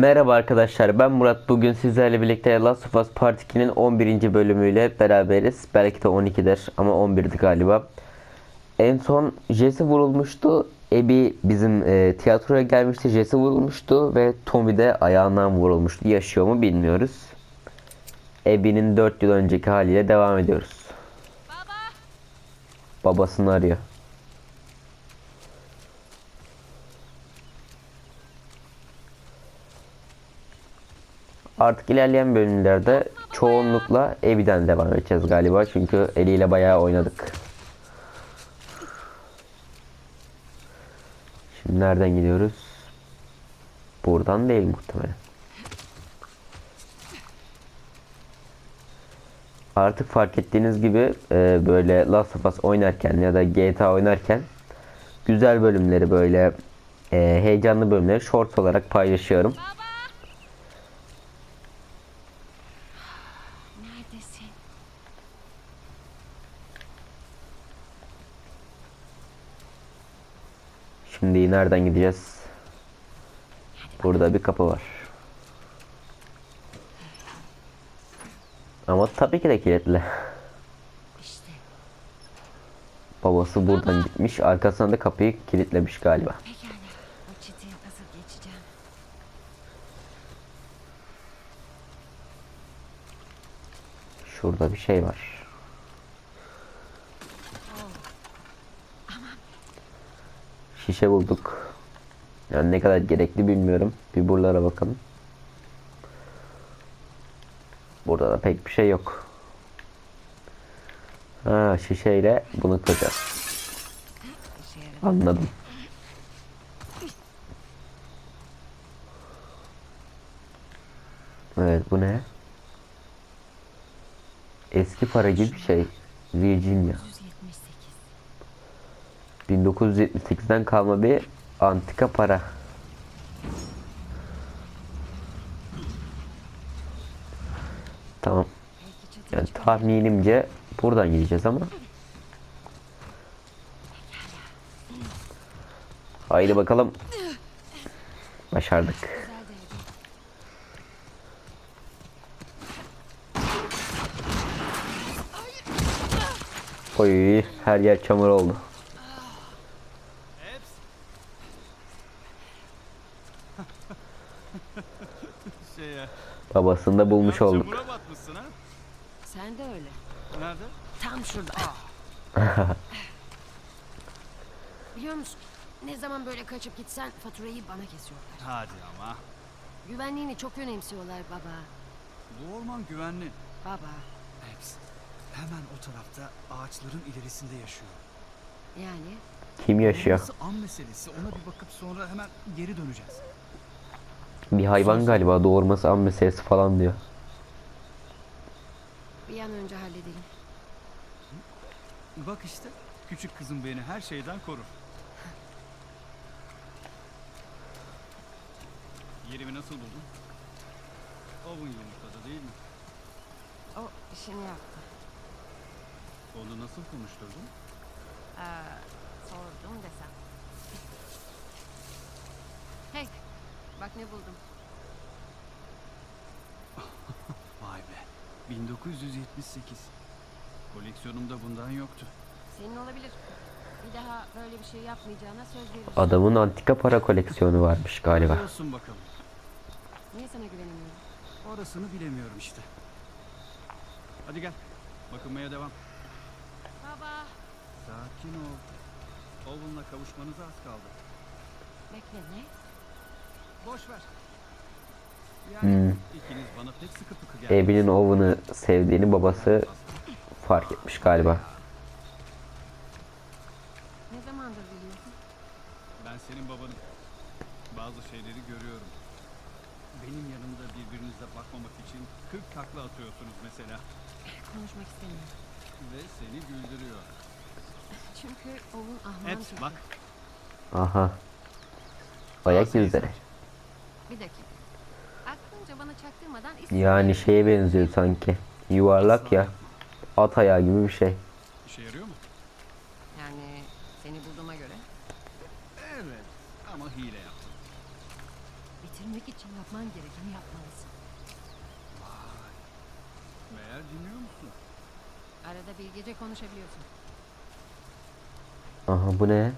Merhaba arkadaşlar ben Murat. Bugün sizlerle birlikte Last of Us Part 2'nin 11. bölümüyle beraberiz. Belki de 12'dir ama 11'di galiba. En son Jesse vurulmuştu. Abby bizim e, tiyatroya gelmişti Jesse vurulmuştu ve Tommy de ayağından vurulmuştu. Yaşıyor mu bilmiyoruz. Abby'nin 4 yıl önceki haliyle devam ediyoruz. Babasını arıyor Artık ilerleyen bölümlerde çoğunlukla Abby'den devam edeceğiz galiba. Çünkü eliyle bayağı oynadık. Şimdi nereden gidiyoruz? Buradan değil muhtemelen. Artık fark ettiğiniz gibi e, böyle Last of Us oynarken ya da GTA oynarken güzel bölümleri böyle e, heyecanlı bölümleri short olarak paylaşıyorum. Nereden gideceğiz? Burada bir kapı var. Ama tabii ki de kilitli. Babası buradan gitmiş. Arkasına da kapıyı kilitlemiş galiba. Şurada bir şey var. Şişe bulduk. Yani ne kadar gerekli bilmiyorum. Bir buralara bakalım. Burada da pek bir şey yok. Ha şişeyle bunu kıracağız. Anladım. Evet bu ne? Eski para gibi bir şey. Virginia. 178. 1978'den kalma bir antika para. Tamam. Yani tahminimce buradan gideceğiz ama. Haydi bakalım. Başardık. Oy her yer çamur oldu. Şey ya. Babasını da bulmuş ya olduk. Çamura batmışsın ha. Sen de öyle. Nerede? Tam şurada. Biliyor musun? Ne zaman böyle kaçıp gitsen faturayı bana kesiyorlar. Hadi ama. Güvenliğini çok önemsiyorlar baba. Bu orman güvenli. Baba. Hepsi. Hemen o tarafta ağaçların ilerisinde yaşıyor. Yani Kim yaşıyor? Burası an meselesi. Ona bir bakıp sonra hemen geri döneceğiz. Bir hayvan galiba doğurması an meselesi falan diyor. bir an önce halledelim. Bak işte. Küçük kızım beni her şeyden korur. Yerimi nasıl buldun? Ovun yumurtada değil mi? O işini yaptı. Onu nasıl konuşturdun? Aa, sordum desem. Hey, bak ne buldum. Vay be. 1978. Koleksiyonumda bundan yoktu. Senin olabilir. Bir daha böyle bir şey yapmayacağına söz veririm. Adamın antika para koleksiyonu varmış galiba. Olsun bakalım. Niye sana güvenemiyorum? Orasını bilemiyorum işte. Hadi gel. Bakınmaya devam. Baba. Sakin ol. Owen'la kavuşmanıza az kaldı. Bekle ne? Boş ver. Yani Hmm. ikiniz bana pek sıkı fıkı geldiniz. Abby'nin Owen'ı sevdiğini babası fark etmiş galiba. Ne zamandır biliyorsun? Ben senin babanım. Bazı şeyleri görüyorum. Benim yanımda birbirinize bakmamak için 40 takla atıyorsunuz mesela. Konuşmak istemiyorum. Ve seni güldürüyor. Çünkü onun ahman Evet bak. Aha. Ayak izleri. Bir dakika. Aklınca bana çaktırmadan isim Yani şeye benziyor sanki. Yuvarlak ya. At ayağı gibi bir şey. İşe yarıyor mu? Yani seni bulduğuma göre. Evet. Ama hile yaptım. Bitir bitirmek için yapman gerekeni yapmalısın. Meğer dinliyor musun? Arada bilgece konuşabiliyorsun. Aha bu ne?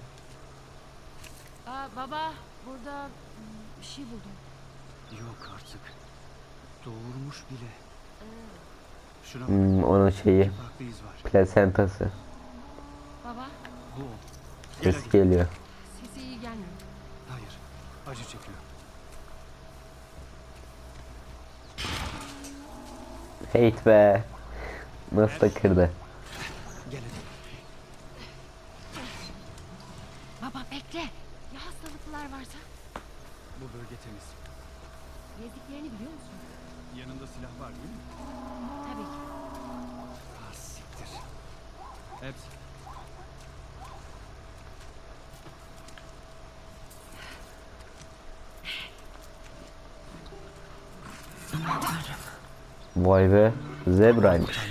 Aa, baba burada hmm, bir şey buldum. Yok artık. Doğurmuş bile. Şuna bak. Hmm, onun şeyi. Farklı iz var. Plasentası. Baba Bu o. Gel Ses hadi. geliyor. sesi iyi gelmiyor. Hayır. Acı çekiyor. Hate be. Nasıl da kırdı. Hastalıklar varsa? Bu bölge temiz. Gezdiklerini biliyor musun? Yanında silah var değil mi? Tabii ki. Ah siktir. Hepsi. Vay be. Zebraymış.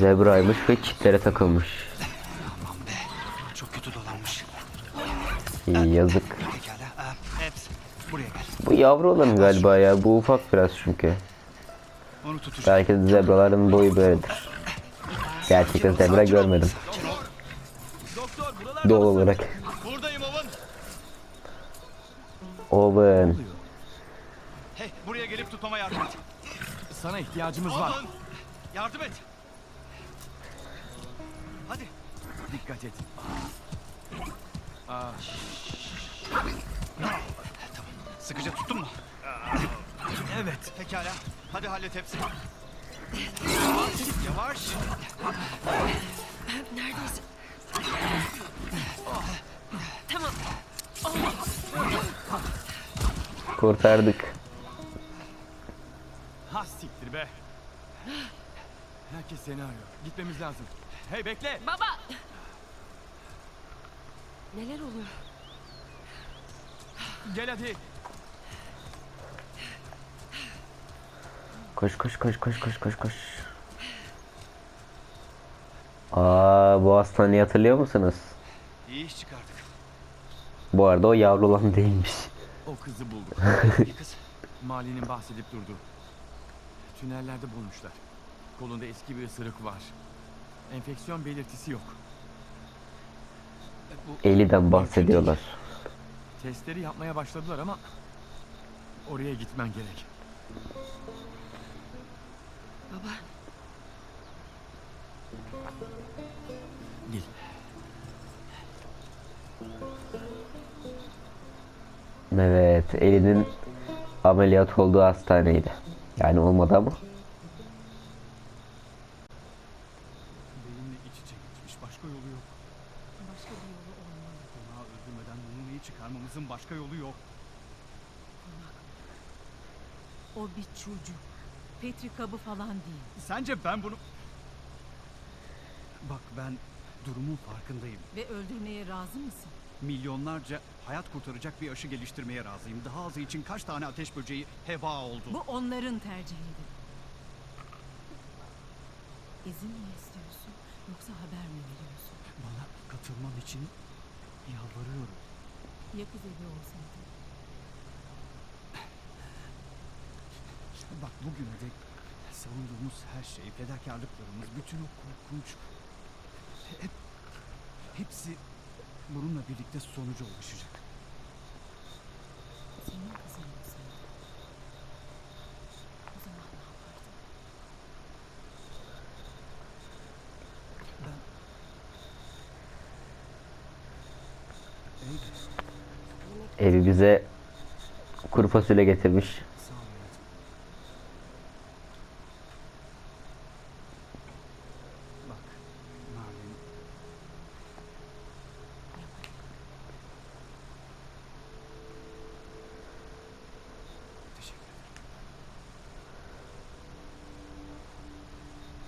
Zebraymış ve çitlere takılmış. Aman be. Çok kötü dolanmış. İyi yazık. Pekala. Aa, Hepsi. Buraya gel. Bu yavru olan galiba ya. Bu ufak biraz çünkü. Onu tutacağım. Belki de zebraların boyu böyledir. Gerçekten zebra görmedim. Doktor Doğal olarak. Buradayım Owen. Owen. Hey buraya gelip tutmama yardım et. Sana ihtiyacımız var. Owen. Yardım et. Dikkat et. Aa, Sıkıca tuttun mu? evet. Pekala. Hadi hallet hepsini. Yavaş. Yavaş. Neredesin? Tamam. Kurtardık. Ha siktir be. Herkes seni arıyor. Gitmemiz lazım. Hey bekle. Baba! Neler oluyor? Gel hadi. Koş koş koş koş koş koş koş. Aa bu hastaneyi hatırlıyor musunuz? İyi iş çıkardık. Bu arada o yavru olan değilmiş. O kızı bulduk. İyi kız. Mali'nin bahsedip durdu. Tünellerde bulmuşlar. Kolunda eski bir ısırık var. Enfeksiyon belirtisi yok. Bu Eli'den bahsediyorlar. Testleri yapmaya başladılar ama oraya gitmen gerek. Baba Gel. Evet, Eli'nin ameliyat olduğu hastaneydi. Yani olmadı ama. Petri kabı falan değil. Sence ben bunu... Bak ben durumun farkındayım. Ve öldürmeye razı mısın? Milyonlarca hayat kurtaracak bir aşı geliştirmeye razıyım. Daha azı için kaç tane ateş böceği heba oldu. Bu onların tercihidir. İzin mi istiyorsun yoksa haber mi veriyorsun? Bana katılman için yalvarıyorum. Ya evi olsaydı? Bak bugüne dek savunduğumuz her şey, fedakarlıklarımız, bütün o korkunç... Hep, hepsi bununla birlikte sonuca ulaşacak. Senin kızın olsaydı. O zaman ne yapardın? Eylül, Evi bize kuru fasulye getirmiş. sağ ol hayatım. Bak, Marvin... Teşekkür ederim.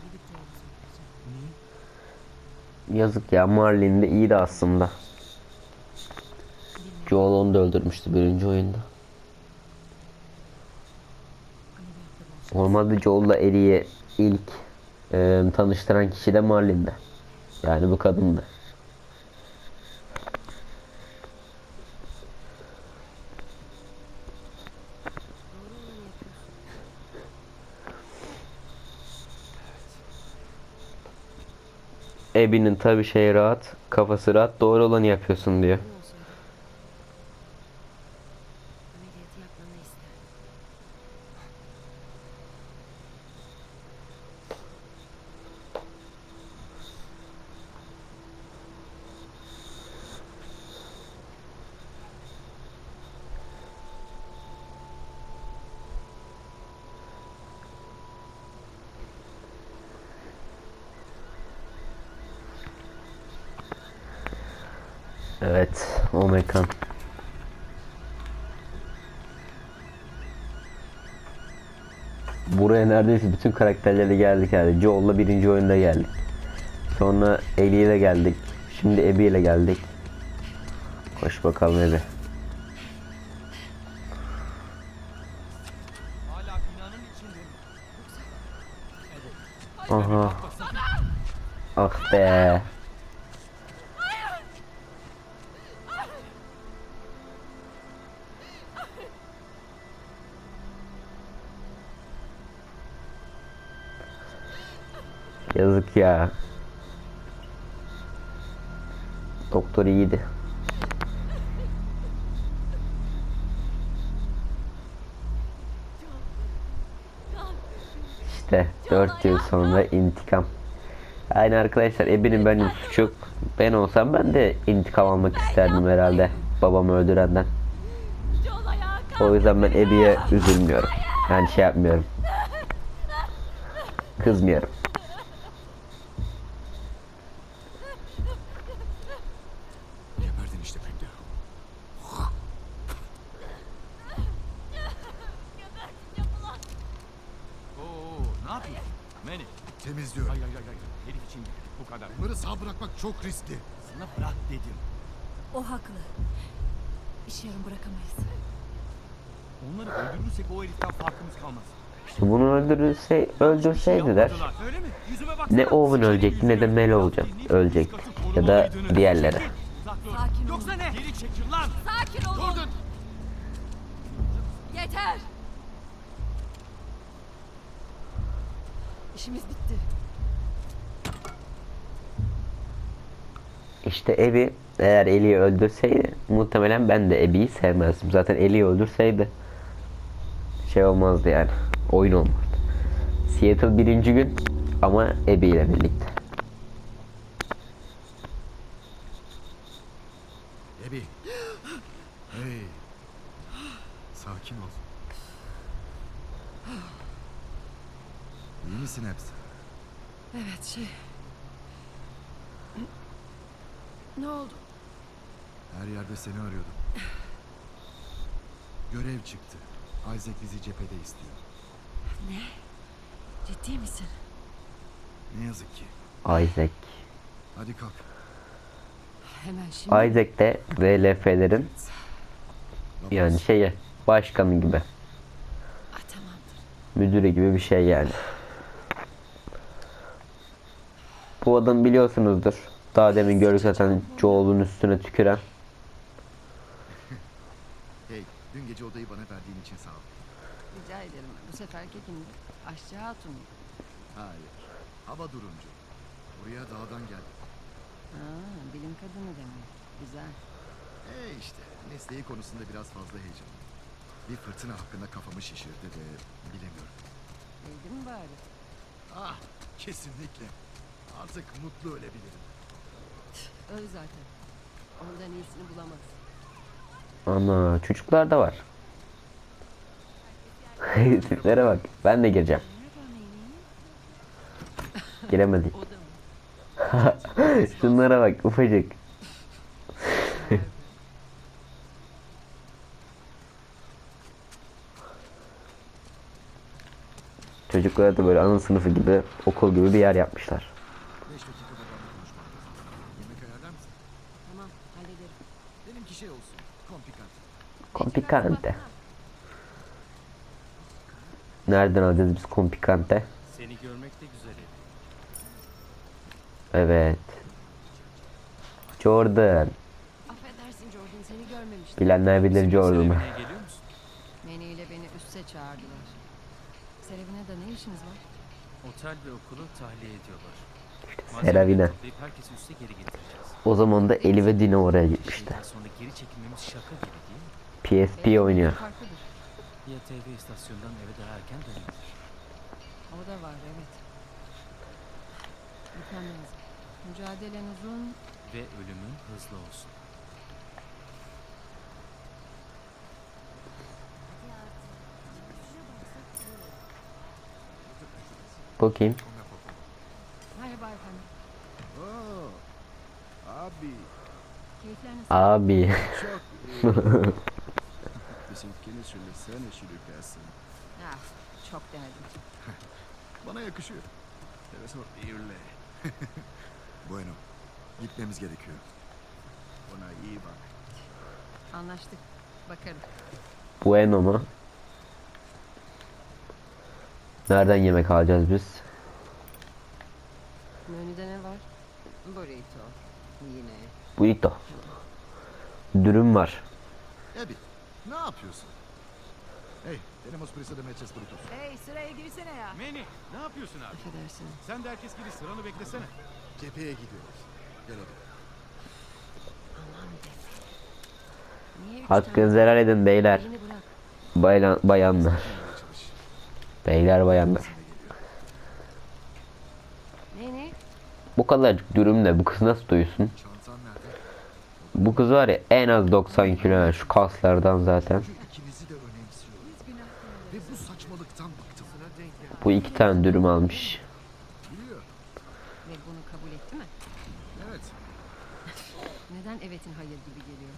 Gidip doğru söyleyeceğim. Niye? Yazık ya Marlin de iyiydi aslında. Joel onu da öldürmüştü birinci oyunda. Olmadı Joel'la Ellie'ye ilk Ee, tanıştıran kişi de Marlin'de. Yani bu kadındı. Ebi'nin tabi şey rahat, kafası rahat, doğru olanı yapıyorsun diyor. Ne olsaydı? Ameliyatı yapmanı isterdim. Evet, o mekan. Buraya neredeyse bütün karakterlerle geldik yani. Joel'la birinci oyunda geldik. Sonra Ellie ile geldik. Şimdi Abby ile geldik. Koş bakalım Abby. Aha. Ah be. Yazık ya. Doktor iyiydi. İşte 4 yıl sonra intikam. Yani arkadaşlar Ebi'nin benim suçu. Ben olsam ben de intikam almak isterdim herhalde. Babamı öldürenden. O yüzden ben Ebi'ye üzülmüyorum. Yani şey yapmıyorum. Kızmıyorum. Geberdin işte Pender. Oo, ne yapıyorsun? Manny. Temizliyorum. Hayır hayır hayır. Herif için bu kadar. Bunları sağ bırakmak çok riskli. Sana bırak dedim. O haklı. İş yarım bırakamayız. Onları öldürürsek o heriften farkımız kalmaz. İşte bunu öldürürse, öldürseydiler ne Owen Sikerim ölecek ne de. Mel olacak. Ölecek. Ya da diğerleri. Sakin. Yoksa ne? Geri çekil lan. Sakin olun. Yeter. İşimiz bitti. İşte Abby eğer Ellie'yi öldürseydi muhtemelen ben de Abby'yi sevmezdim. Zaten Ellie'yi öldürseydi şey olmazdı yani. Oyun olmazdı. Seattle birinci gün ama Abby ile birlikte. Ebi. Hey. Sakin ol. İyi misin hepsi? Evet şey... Ne oldu? Her yerde seni arıyordum. Görev çıktı. Isaac bizi cephede istiyor. Ciddi misin? Ne yazık ki. Isaac. Hadi kalk. Hemen şimdi. Isaac de VLF'lerin yani şeye başkanı gibi. Ah, tamamdır. Müdürü gibi bir şey yani. Bu adam biliyorsunuzdur. Daha demin gördük zaten Joel'un üstüne tüküren. Hey, dün gece odayı bana verdiğin için sağ ol. Rica ederim. Bu seferki kimdi? Aşçı Hatun. Hayır. Hava durumcu. Buraya dağdan geldim. Aa, bilim kadını demek. Güzel. E işte mesleği konusunda biraz fazla heyecanlı. Bir fırtına hakkında kafamı şişirdi ve bilemiyorum. Bildi mi bari? Ah kesinlikle. Artık mutlu ölebilirim. Öl zaten. Ondan iyisini bulamaz. Ana çocuklar da var. Tiplere bak. Ben de gireceğim. Giremedik. Şunlara bak ufacık. Çocuklara da böyle ana sınıfı gibi okul gibi bir yer yapmışlar. Beş dakika babamla konuşmam lazım. Yemek ayarlar mısın? Tamam hallederim. Benimki şey olsun. Komplikant. Kompikante. Nereden alacağız biz kompikante? Seni görmek de güzel. Evet. Jordan. Affedersin Jordan seni görmemiştim. Bilenler bilir Jordan'ı. Serevina'ya geliyor musun? Manny ile beni üste çağırdılar. Serevine de ne işiniz var? Otel ve okulu tahliye ediyorlar. Seravina. toplayıp herkesi üste geri getireceğiz. O zaman da Eli ve Dino oraya gitmişti. Sonra geri çekilmemiz şaka gibi değil mi? PSP oynuyor. Farklıdır. Ya TV istasyondan eve daha erken dönebilir. O da var evet. Lazım. Mücadelen uzun. Ve ölümün hızlı olsun. Bakayım. Merhaba efendim. Oo, abi Keyifler nasıl? Abi. çok. Bizimkini söylesene şirkesin. Ah, çok derdim. Bana yakışıyor. Evet horrible. bueno, gitmemiz gerekiyor. Ona iyi bak. Anlaştık. Bakarım. Bueno mu? Nereden yemek alacağız biz? Menüde ne var? Burrito. Yine. Burrito. Dürüm var. Abby, ne yapıyorsun? Hey, tenemos prisa de meches brutos. Hey sıraya girsene ya. Manny ne yapıyorsun abi? Affedersin. Sen de herkes gibi sıranı beklesene. Cepheye gidiyoruz. Gel hadi. Niye üç Hakkınızı helal edin beyler. Beni bırak. Baylan, bayanlar. Beyler bayanlar. Ne ne? Bu kadarcık dürümle bu kız nasıl doyusun? Bu kız var ya en az 90 kilo yani şu kaslardan zaten. Çünkü ikimizi de önemsiyor. Ve bu saçmalıktan bıktım. Bu iki tane dürüm almış. Biliyor. Ve bunu kabul etti mi? Evet. Neden evetin hayır gibi geliyor?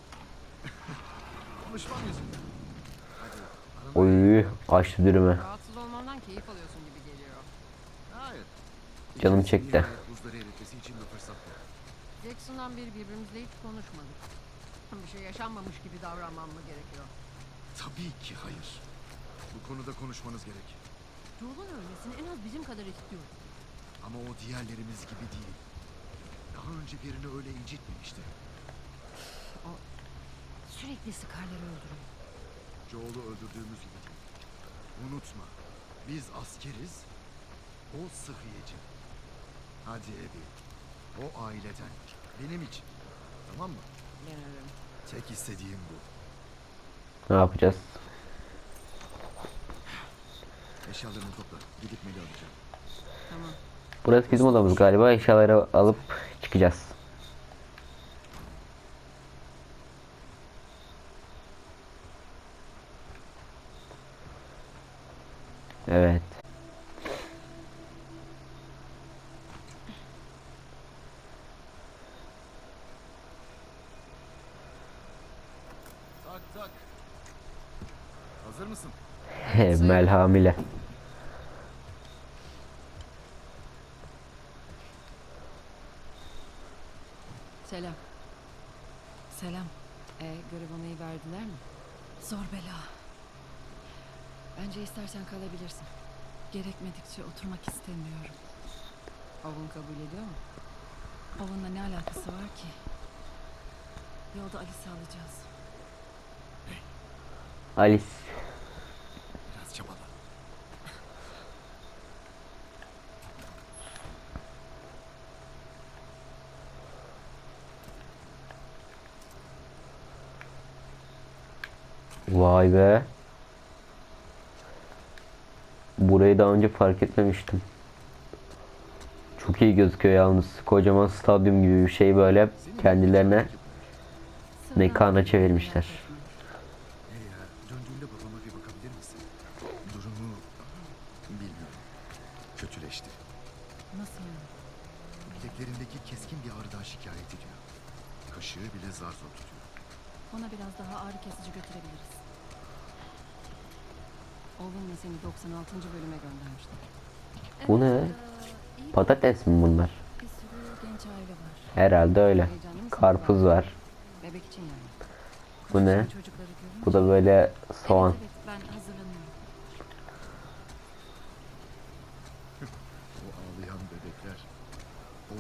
Konuşmam yüzünden. Oy açtı dürüme. Rahatsız olmandan keyif alıyorsun gibi geliyor. Hayır. Canım çekti. Jackson'dan beri birbirimizle hiç yaşanmamış gibi davranmam mı gerekiyor? Tabii ki hayır. Bu konuda konuşmanız gerek. Joel'un ölmesini en az bizim kadar istiyorum. Ama o diğerlerimiz gibi değil. Daha önce birini öyle incitmemişti. Sürekli Scarlet'i öldürüyor. Joel'u öldürdüğümüz gibi değil. Unutma. Biz askeriz. O sıhhiyeci. Hadi Ebi. O aileden. Benim için. Tamam mı? Yanarım. Tek istediğim bu. Ne yapacağız? Eşyalarını topla. Gidip Mel'i alacağım. Tamam. Burası bizim odamız galiba. Eşyaları alıp çıkacağız. Hazır mısın? Mel hamile. Selam. Selam. E, görev onayı verdiler mi? Zor bela. Bence istersen kalabilirsin. Gerekmedikçe oturmak istemiyorum. Owen kabul ediyor mu? Owen'la ne alakası var ki? Yolda Alice'i alacağız. Alice. Vay be. Burayı daha önce fark etmemiştim. Çok iyi gözüküyor yalnız. Kocaman stadyum gibi bir şey böyle kendilerine mekana çevirmişler. Hey ya, döndüğünde babama bir bakabilir misin? Durumu bilmiyorum. Kötüleşti. Nasıl yani? Bileklerindeki keskin bir ağrıdan şikayet ediyor. Kaşığı bile zar zor tutuyor. Ona biraz daha ağrı kesici götürebiliriz. Owen'la seni 96. bölüme göndermişler. Bu ne? Patates mi bunlar? Herhalde öyle. Karpuz var. Bu ne? Bu da böyle soğan.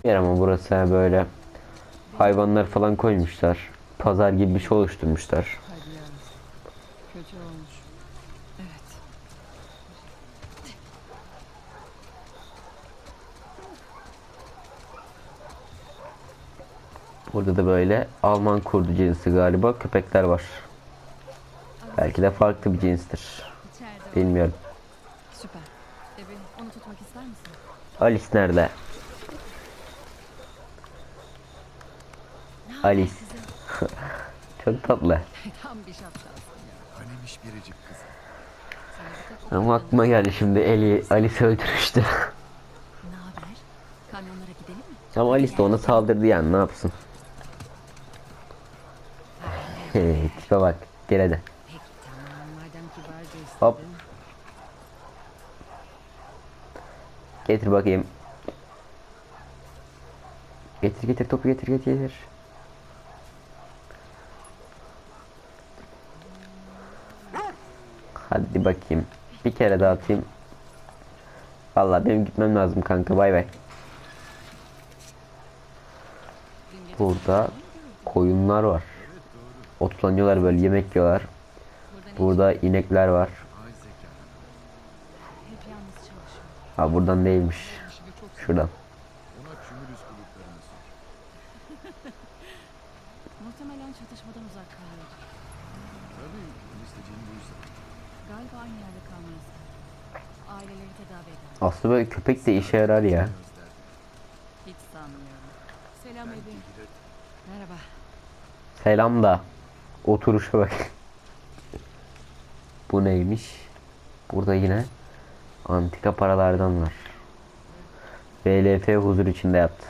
Yer ama burası böyle hayvanlar falan koymuşlar. Pazar gibi bir şey oluşturmuşlar. Hadi ya. Kötü olmuş. Evet. Burada da böyle Alman kurdu cinsi galiba köpekler var. Belki de farklı bir cinstir. Bilmiyorum. Süper. Onu tutmak ister misin? Alice nerede? Alice. Çok tatlı. Tam bir şapşalsın ya. Hanemiş biricik kız. Sana bir tek o Ama aklıma geldi şimdi Eli Alice öldürmüştü. Ne haber? Kamyonlara gidelim mi? Ama Alice de ona saldırdı yani ne yapsın? Tipe bak. Gel hadi. Hop. Getir bakayım. Getir getir topu getir getir. Hadi bakayım. Bir kere daha atayım. Vallahi benim gitmem lazım kanka bay bay. Burada koyunlar var. Otlanıyorlar böyle yemek yiyorlar. burada ne Burada inekler var. hep yalnız çalışıyor. Ha buradan değilmiş. Şuradan. Muhtemelen çatışmadan uzak kalıyor. Galiba aynı yerde kalmayı ister. Aileleri tedavi eder. Aslında böyle köpek de işe yarar ya. Hiç sanmıyorum. Selam. Merhaba. Selam da. Oturuşa bak. Bu neymiş? Burada yine antika paralardan var. VLF huzur içinde yattı.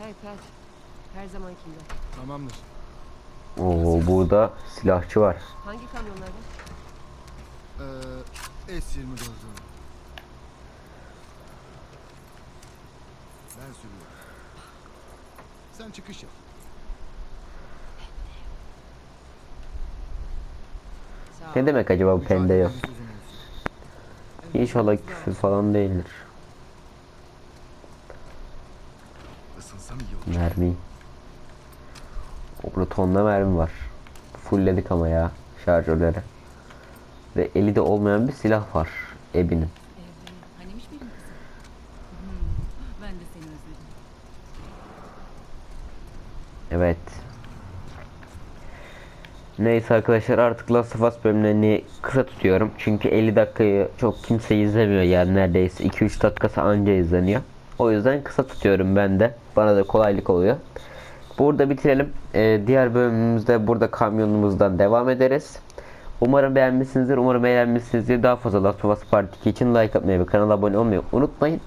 Hey Pat. Her zamankiyle. Tamamdır. Oo burada silahçı var. Hangi kamyonlarda? Ee, S24'ü. Ben sürüyorum. Sen çıkış yap. Ne demek acaba bu pende yok? İnşallah küfür falan değildir. Mermi. Burada tonla mermi var. Fullledik ama ya şarjörleri. Ve eli de olmayan bir silah var. Ebi'nin. Ebi. Hanimiş benim kızım? Hmm, ben de seni özledim. Evet. Neyse arkadaşlar artık Last of Us bölümlerini kısa tutuyorum. Çünkü 50 dakikayı çok kimse izlemiyor yani neredeyse 2-3 dakikası anca izleniyor. O yüzden kısa tutuyorum ben de. Bana da kolaylık oluyor. Burada bitirelim. Ee, diğer bölümümüzde burada kamyonumuzdan devam ederiz. Umarım beğenmişsinizdir. Umarım beğenmişsinizdir. Daha fazla Last of Us Part 2 için like atmayı ve kanala abone olmayı unutmayın.